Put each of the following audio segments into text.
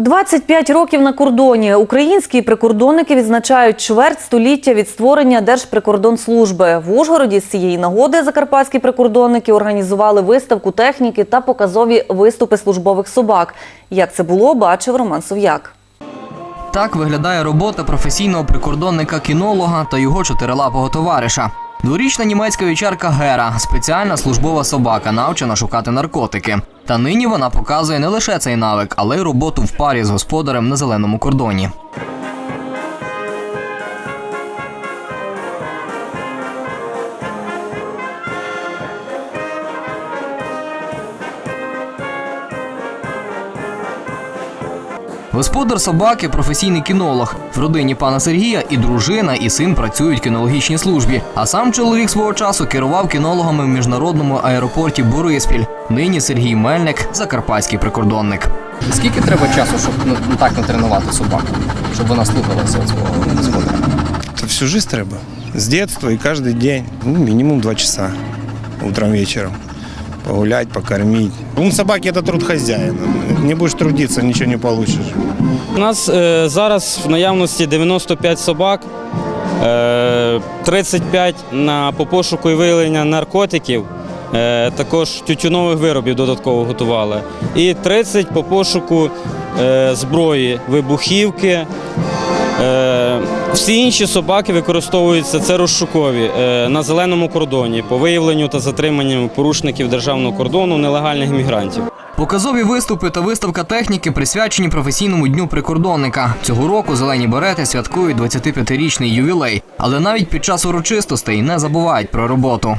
25 років на кордоні. Українські прикордонники відзначають чверть століття від створення Держприкордонслужби. В Ужгороді з цієї нагоди закарпатські прикордонники організували виставку техніки та показові виступи службових собак. Як це було, бачив Роман Сов'як. Так виглядає робота професійного прикордонника-кінолога та його чотирилапого товариша. Дворічна німецька вівчарка Гера спеціальна службова собака, навчена шукати наркотики. Та нині вона показує не лише цей навик, але й роботу в парі з господарем на зеленому кордоні. Господар собаки професійний кінолог. В родині пана Сергія і дружина, і син працюють в кінологічній службі. А сам чоловік свого часу керував кінологами в міжнародному аеропорті Бориспіль. Нині Сергій Мельник, закарпатський прикордонник. Скільки треба часу, щоб ну, так натренувати собаку, щоб вона слухалася свого господаря? Это всю жизнь треба. С детства и каждый день. Ну, минимум два часа. Утром, вечером. Погулять, покормить. Ум собаки – это труд хозяина. Не будешь трудиться, ничего не получишь. У нас е, зараз в наявності 95 собак, е, 35 на по пошуку і виявлення наркотиків, е, також тютюнових виробів додатково готували. І 30 по пошуку е, зброї, вибухівки. Всі інші собаки використовуються це розшукові е, на зеленому кордоні по виявленню та затриманню порушників державного кордону нелегальних мігрантів. Показові виступи та виставка техніки присвячені професійному дню прикордонника. Цього року зелені берети святкують 25-річний ювілей, але навіть під час урочистостей не забувають про роботу.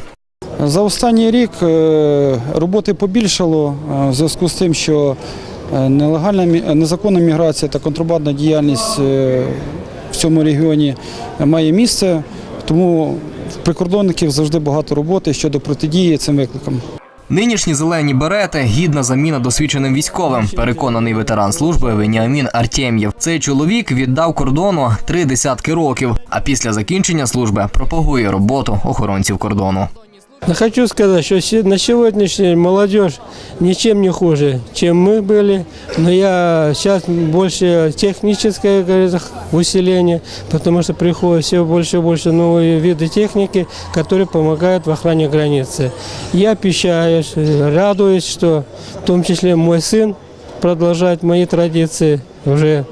За останній рік е, роботи побільшало е, в зв'язку з тим, що нелегальна незаконна міграція та контрабандна діяльність цьому регіоні має місце, тому в прикордонників завжди багато роботи щодо протидії цим викликам. Нинішні зелені берети гідна заміна досвідченим військовим. Переконаний ветеран служби Веніамін Артєм'єв. Цей чоловік віддав кордону три десятки років, а після закінчення служби пропагує роботу охоронців кордону. Но хочу сказать, что на сегодняшний молодежь ничем не хуже, чем мы были. Но я сейчас больше техническое как говорится, усиление, потому что приходят все больше и больше новые виды техники, которые помогают в охране границы. Я пищаюсь, радуюсь, что в том числе мой сын продолжает мои традиции уже,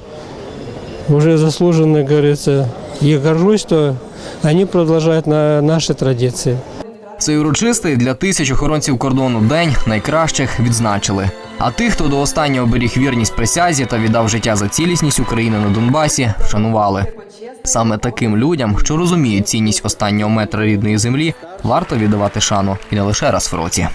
уже заслуженно, говорится. И горжусь, что они продолжают на наши традиции. Цей урочистий для тисяч охоронців кордону день найкращих відзначили. А тих, хто до останнього беріг вірність присязі та віддав життя за цілісність України на Донбасі, вшанували. Саме таким людям, що розуміють цінність останнього метра рідної землі, варто віддавати шану і не лише раз в році.